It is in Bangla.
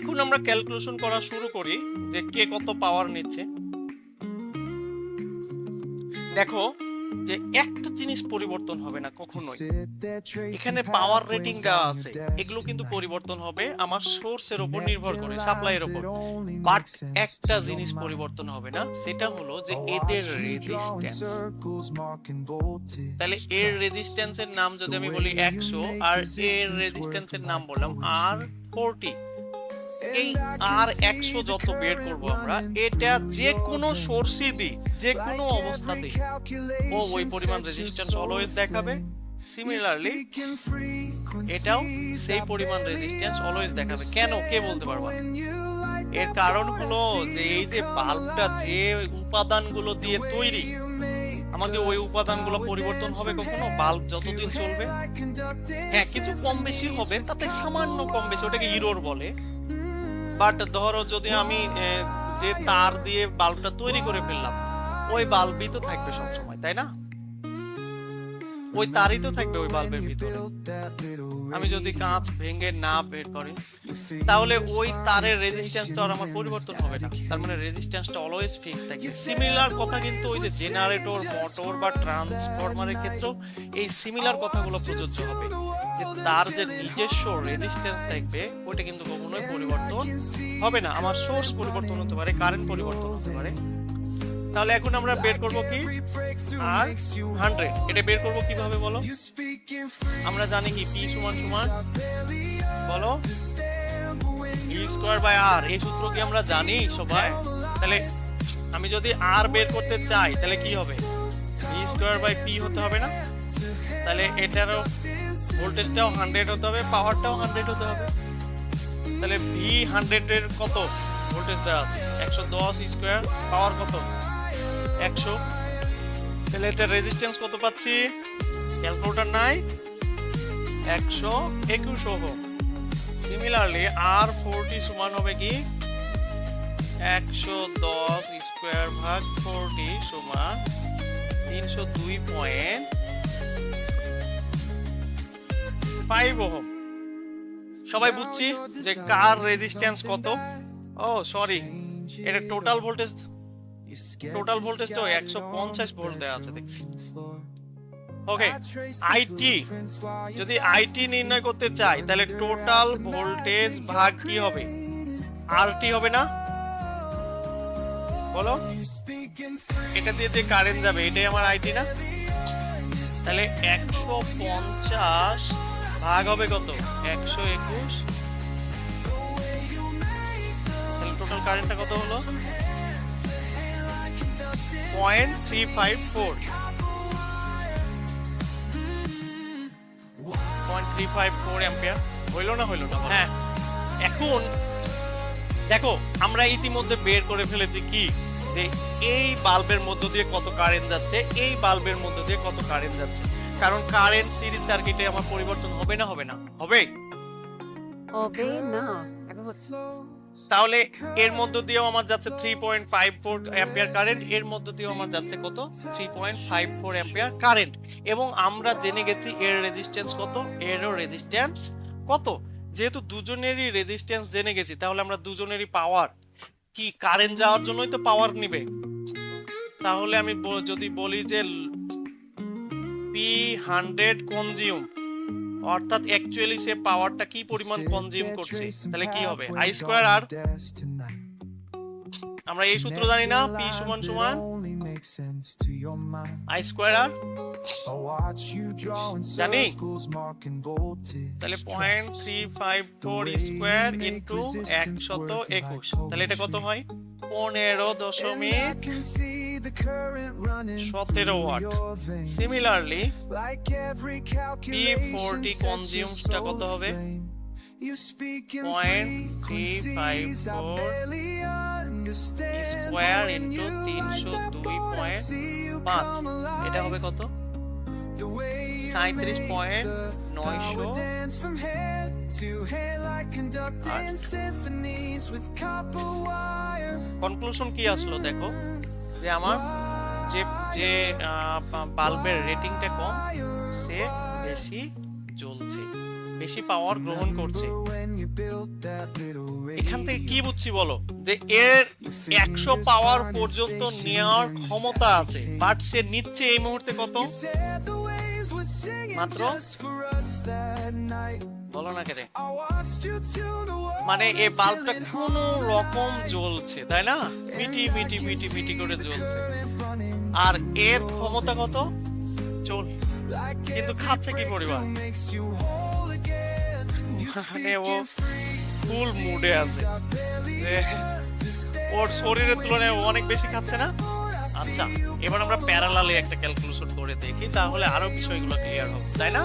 এখন আমরা ক্যালকুলেশন করা শুরু করি যে কে কত পাওয়ার নিচ্ছে। দেখো যে একটা জিনিস পরিবর্তন হবে না কখনোই। এখানে পাওয়ার রেটিং দেওয়া আছে। এগুলো কিন্তু পরিবর্তন হবে আমার সোর্সের উপর নির্ভর করে সাপ্লাইয়ের উপর। বাট একটা জিনিস পরিবর্তন হবে না, সেটা হলো যে এদের রেজিস্ট্যান্স তাহলে এর রেজিস্ট্যান্সের নাম যদি আমি বলি একশো, আর এর রেজিস্ট্যান্সের নাম বললাম আর ফোরটি এই আর একশো যত বের করব আমরা, এটা যে কোনো সোর্সই দিই যে কোনো অবস্থাতে ও, ওই পরিমাণ রেজিস্ট্যান্স অলওয়েজ দেখাবে। সিমিলারলি এটাও সেই পরিমাণ রেজিস্ট্যান্স অলওয়েজ দেখাবে। কেন? কে বলতে পারবা এর কারণ হলো যে, এই যে বাল্বটা যে উপাদানগুলো দিয়ে তৈরি, আমাকে ওই উপাদানগুলো পরিবর্তন হবে কখনো? বাল্ব যতদিন চলবে। হ্যাঁ কিছু কম বেশি হবে, তাতে সামান্য কম বেশি, ওটাকে ইরোর বলে। বাট ধরো যদি আমি যে তার দিয়ে বাল্বটা তৈরি করে ফেললাম, ওই বাল্বই তো থাকবে সবসময়, তাই না? ওই তারই তো থাকবে ওই বাল্বের ভিতরে। আমি যদি কাঁচ ভেঙে না বের করি, তাহলে ওই তারের রেজিস্ট্যান্সটা আর আমার পরিবর্তন হবে না। তার মানে রেজিস্ট্যান্সটা অলওয়েজ ফিক্স থাকে। সিমিলার কথা কিন্তু ওই যে জেনারেটর মোটর বা ট্রান্সফরমারের ক্ষেত্রেও এই সিমিলার কথাগুলো প্রযোজ্য হবে। যে তার যে নিজস্ব রেজিস্ট্যান্স থাকবে ওটা কিন্তু কখনোই পরিবর্তন হবে না। আমার সোর্স পরিবর্তন হতে পারে কারেন্ট পরিবর্তন হতে পারে। তাহলে এখন আমরা বের করব কি? আর হান্ড্রেড এটা বের করব কীভাবে বলো? আমরা জানি কি? পি সমান সমান বলো? ই স্কোয়ার বাই আর এই সূত্র কি আমরা জানি সবাই? তাহলে আমি যদি আর বের করতে চাই তাহলে কি হবে? ভি স্কোয়ার বাই পি হতে হবে না? তাহলে এটারও ভোল্টেজটাও হান্ড্রেড হতে হবে পাওয়ারটাও হান্ড্রেড হতে হবে। তাহলে ভি হান্ড্রেডের কত? ভোল্টেজ দেওয়া আছে। একশো দশ স্কোয়ার পাওয়ার কত? একশো। তাহলে রেজিস্ট্যান্স কত পাচ্ছি? ক্যালকুলেটর নাই। একশো একুশ। ওহম সিমিলারলি আর ফোরটি সমান হবে কি? একশো দশ স্কোয়ার ভাগ ফোরটি সমান তিনশো দুই পয়েন্ট ফাইভ ওহম। সবাই বুঝছি যে কার রেজিস্ট্যান্স কত? ও সরি এটা টোটাল ভোল্টেজ টোটাল ভোল্টেজটা একশো পঞ্চাশ ভোল্ট দেওয়া আছে দেখছি। ওকে আইটি যদি আইটি নির্ণয় করতে চাই তাহলে টোটাল ভোল্টেজ ভাগ কি হবে? আরটি হবে না? বলো। এটা দিয়ে যে কারেন্ট যাবে এটাই আমার আইটি না? তাহলে একশো পঞ্চাশ ভাগ হবে কত? একশো একুশ। তাহলে টোটাল কারেন্টটা কত হলো? Point three five four point three five four ampere হইল না হইল না? হ্যাঁ। এখন দেখো আমরা ইতিমধ্যে বের করে ফেলেছি কি? যে এই বাল্বের মধ্য দিয়ে কত কারেন্ট যাচ্ছে এই বাল্বের মধ্য দিয়ে কত কারেন্ট যাচ্ছে। কারণ কারেন্ট সিরিজ সার্কিটে আমার পরিবর্তন হবে না হবে না? হবে। হবে না। তাহলে এর মধ্য দিয়েও আমার যাচ্ছে three point five four ampere current এর মধ্য দিয়েও আমার যাচ্ছে কত? Three point five four ampere current এবং আমরা জেনে গেছি এর রেজিস্ট্যান্স কত? এরও রেজিস্ট্যান্স কত? যেহেতু দুজনেরই রেজিস্ট্যান্স জেনে গেছি, তাহলে আমরা দুজনেরই পাওয়ার কি? কারেন্ট যাওয়ার জন্যই তো পাওয়ার নিবে। তাহলে আমি যদি বলি যে পি হান্ড্রেড কনজিউম অর্থাৎ অ্যাকচুয়ালি সে পাওয়ারটা কি পরিমাণ কনজিউম করছে? তাহলে কি হবে? আই স্কোয়ার আর আমরা এই সূত্র জানি না পি সমান সমান? আই স্কোয়ার আর জানি। তাহলে point three five four square into একশত একুশ। তাহলে এটা কত হয়? পনেরো দশমিক সতেরো ওয়াট সিমিলারলি পি ফোরটি কনজিউমসটা কত হবে point three five four square into তিনশো দুই পয়েন্ট পাঁচ এটা হবে কত সাঁত্রিশ পয়েন্ট নয়শো কনক্লুশন কি আসলো দেখো? যে আমার যে যে বাল্বের রেটিংটা কম, সে বেশি জ্বলছে, বেশি পাওয়ার গ্রহণ করছে। এখান থেকে কি বুঝছি বলো? যে এর একশো পাওয়ার পর্যন্ত নেওয়ার ক্ষমতা আছে, বাট সে নিচ্ছে এই মুহূর্তে কত? মাত্র বলো না কেটে মানে এই বাল্বটা কোন রকম জ্বলছে তাই না? মিটি মিটি মিটি মিটি করে জ্বলছে। আর এর ক্ষমতা কত? চল। কিন্তু খাচ্ছে কি পরিমাণ? মানে ও ফুল মুডে আছে। ওর শরীরের তুলনায় ও অনেক বেশি খাচ্ছে না? আচ্ছা এবার আমরা প্যারালালে একটা ক্যালকুলেশন করে দেখি তাহলে আরও বিষয়গুলো ক্লিয়ার হবে তাই না?